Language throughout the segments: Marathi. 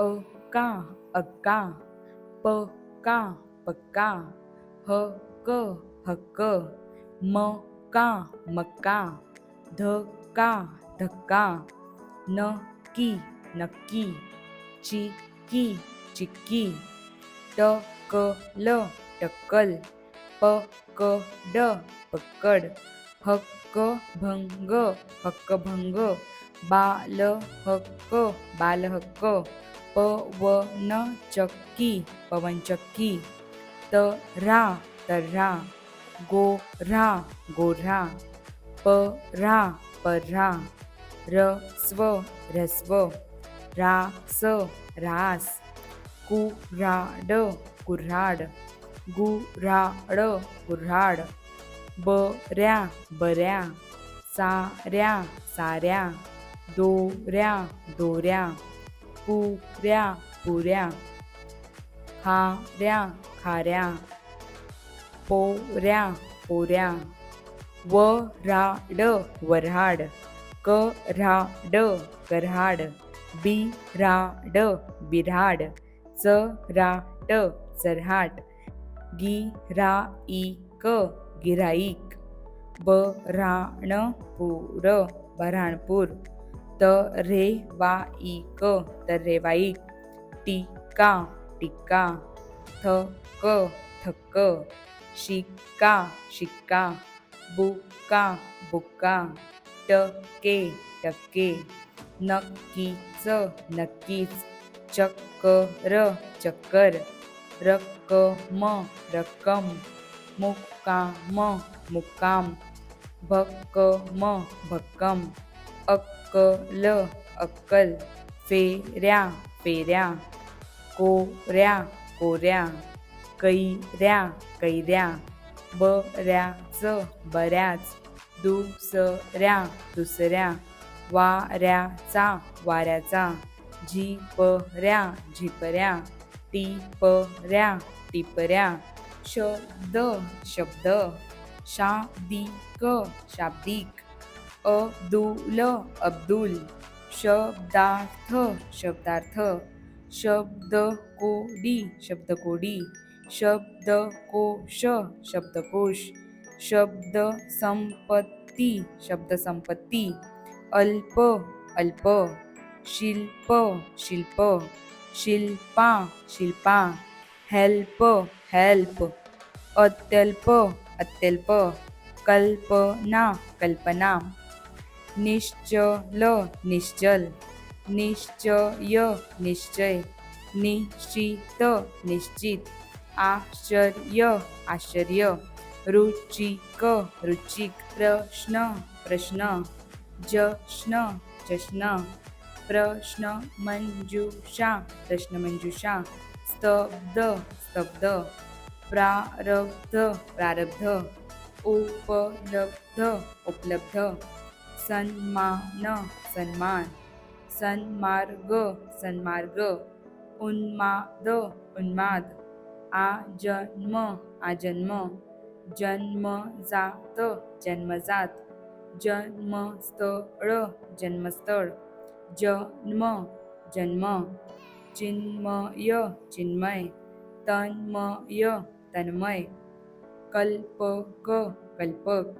अ का अक्का प का पक्का ह क हक्क म का मक्का ध का धक्का न की नक्की ची की चिक्की ट क ल टक्कल प क ड पक्कड हक्क भंग हक्कभंग बाल हक्क बालहक्क पवनचक्की पवनचक्की तरा तर्रा गोरा गोऱ्हा परा पर्रा रस्व रस्व रास रास कुऱ्हाड कुऱ्हाड गुऱ्हाड कुऱ्हाड बऱ्या बऱ्या साऱ्या साऱ्या दोऱ्या दोऱ्या पुऱ्या पुऱ्या. खाऱ्या खाऱ्या. पोऱ्या पोऱ्या. वराड वऱ्हाड. कराड कराड. बिराड बिराड. चराट चऱ्हाट गिराईक गिराईक. बऱ्हाणपूर त बऱ्हाणपूर तरेवाईक रेवाईक टीका टिका थक थक्क शिका शिक्का बुका बुका टक्के टक्के नक्कीच नक्कीच चक्कर चक्कर रक्कम रक्कम मुक्काम मुक्काम भक्कम भक्कम अक्कल अक्कल फेऱ्या फेऱ्या कोऱ्या कोऱ्या कैऱ्या कैऱ्या बऱ्याच बऱ्याच दुसऱ्या दुसऱ्या वाऱ्याचा वाऱ्याचा झिपऱ्या झिपऱ्या टिपऱ्या टिपऱ्या शब्द शब्द शाब्दिक शाब्दिक. अब्दुल अब्दुल, शब्दार्थ शब्दार्थ, शब्दकोडी शब्दकोडी, शब्दकोश शब्दकोश शब्द संपत्ति अल्प अल्प, शिल्प शिल्प, शिल्पा शिल्पा, हेल्प हेल्प, अत्यल्प अत्यल्प, कल्पना कल्पना। निश्चल निश्चल निश्चय निश्चय निश्चित निश्चित आश्चर्य आश्चर्य रुचिक रुचिक प्रश्न प्रश्न जश्न जश्न प्रश्न मंजुषा प्रश्न मंजुषा स्तब्ध स्तब्ध प्रारब्ध प्रारब्ध उपलब्ध उपलब्ध सन्मान सन्मान सन्मार्ग सन्मार्ग उन्माद उन्माद आजन्म आजन्म जन्मजात जन्मजात जन्मस्थळ जन्मस्थळ जन्म जन्म चिन्मय चिन्मय तन्मय तन्मय कल्पक कल्पक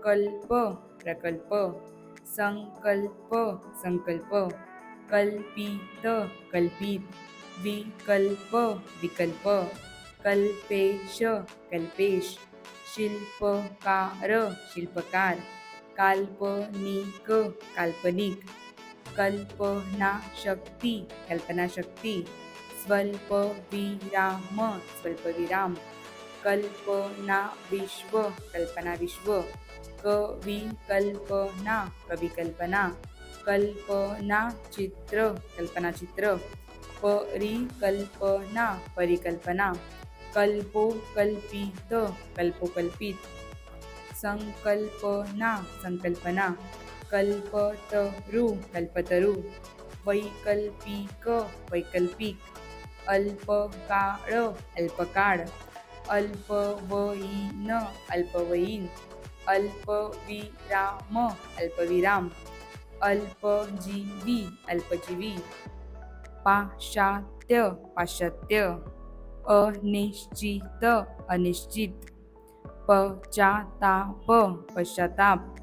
प्रकल्प प्रकल्प, संकल्प संकल्प, कल्पित कल्पित, विकल्प विकल्प, कल्पेश कल्पेश, शिल्पकार शिल्पकार, काल्पनिक काल्पनिक, कल्पनाशक्ती कल्पनाशक्ती, स्वल्पविराम स्वल्पविराम कल्पना विश्व कल्पना विश्व कविकल्पना कविकल्पना कल्पना चित्र कल्पना चित्र परिकल्पना परिकल्पना कल्पोकल्पित कल्पोकल्पित संकल्पना संकल्पना कल्पतरू कल्पतरू वैकल्पिक वैकल्पिक अल्पकाळ अल्पकाळ अल्पवयीन अल्पवयीन अल्पविराम अल्पविराम अल्पजीवी अल्पजीवी पाश्चात्य पाश्चात्य अनिश्चित अनिश्चित पश्चाताप पश्चाताप